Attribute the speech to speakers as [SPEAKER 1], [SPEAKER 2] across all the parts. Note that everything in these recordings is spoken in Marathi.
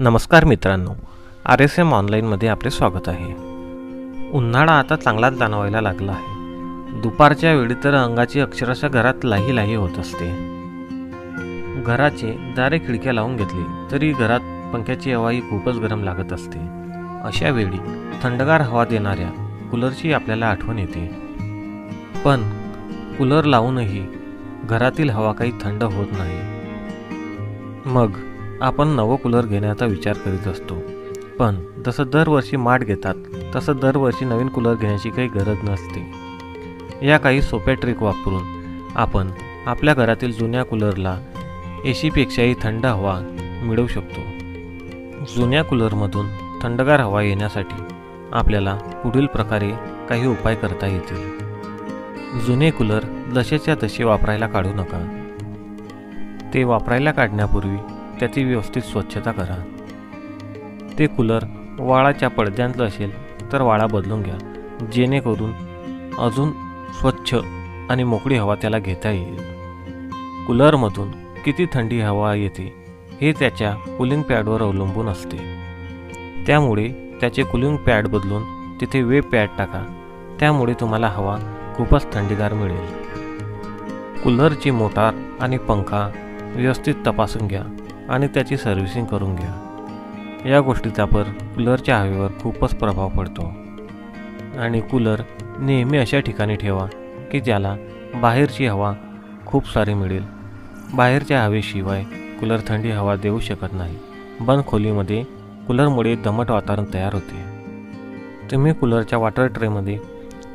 [SPEAKER 1] नमस्कार मित्रांनो. आर एस एम ऑनलाईनमध्ये आपले स्वागत आहे. उन्हाळा आता चांगलाच जाणवायला लागला आहे. दुपारच्या वेळी तर अंगाची अक्षरशः घरात लाही लाही होत असते. घराचे दारे खिडक्या लावून घेतली तरी घरात पंख्याची हवाही खूपच गरम लागत असते. अशा वेळी थंडगार हवा देणाऱ्या कूलरची आपल्याला आठवण येते. पण कूलर लावूनही घरातील हवा काही थंड होत नाही. मग आपण नवं कूलर घेण्याचा विचार करीत असतो. पण जसं दरवर्षी माठ घेतात तसं दरवर्षी नवीन कूलर घेण्याची काही गरज नसते. या काही सोप्या ट्रिक वापरून आपण आपल्या घरातील जुन्या कूलरला ए सीपेक्षाही थंड हवा मिळवू शकतो. जुन्या कूलरमधून थंडगार हवा येण्यासाठी आपल्याला पुढील प्रकारे काही उपाय करता येतील. जुने कूलर जसेच्या तसे वापरायला काढू नका. ते वापरायला काढण्यापूर्वी त्याची व्यवस्थित स्वच्छता करा. ते कूलर वाळाच्या पडद्यांतलं असेल तर वाळा बदलून घ्या. जेणेकरून अजून स्वच्छ आणि मोकळी हवा त्याला घेता येईल. कूलरमधून किती थंडी हवा येते हे त्याच्या कूलिंग पॅडवर अवलंबून असते. त्यामुळे त्याचे कूलिंग पॅड बदलून तिथे वेब पॅड टाका. त्यामुळे तुम्हाला हवा खूपच थंडीगार मिळेल. कूलरची मोटार आणि पंखा व्यवस्थित तपासून घ्या. आणि त्याची सर्व्हिसिंग करून घ्या. या गोष्टीचा पर कूलरच्या हवेवर खूपच प्रभाव पडतो. आणि कूलर नेहमी अशा ठिकाणी ठेवा की ज्याला बाहेरची हवा खूप सारी मिळेल. बाहेरच्या हवेशिवाय कूलर थंडी हवा देऊ शकत नाही. बंद खोलीमध्ये कूलरमुळे दमट वातावरण तयार होते. तुम्ही कूलरच्या वॉटर ट्रेमध्ये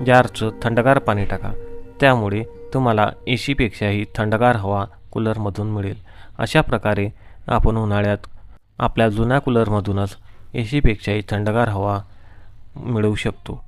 [SPEAKER 1] जारचं थंडगार पाणी टाका. त्यामुळे तुम्हाला ए सीपेक्षाही थंडगार हवा कूलरमधून मिळेल. अशा प्रकारे आपण उन्हाळ्यात आपल्या जुन्या कूलरमधूनच ए सीपेक्षाही थंडगार हवा मिळवू शकतो.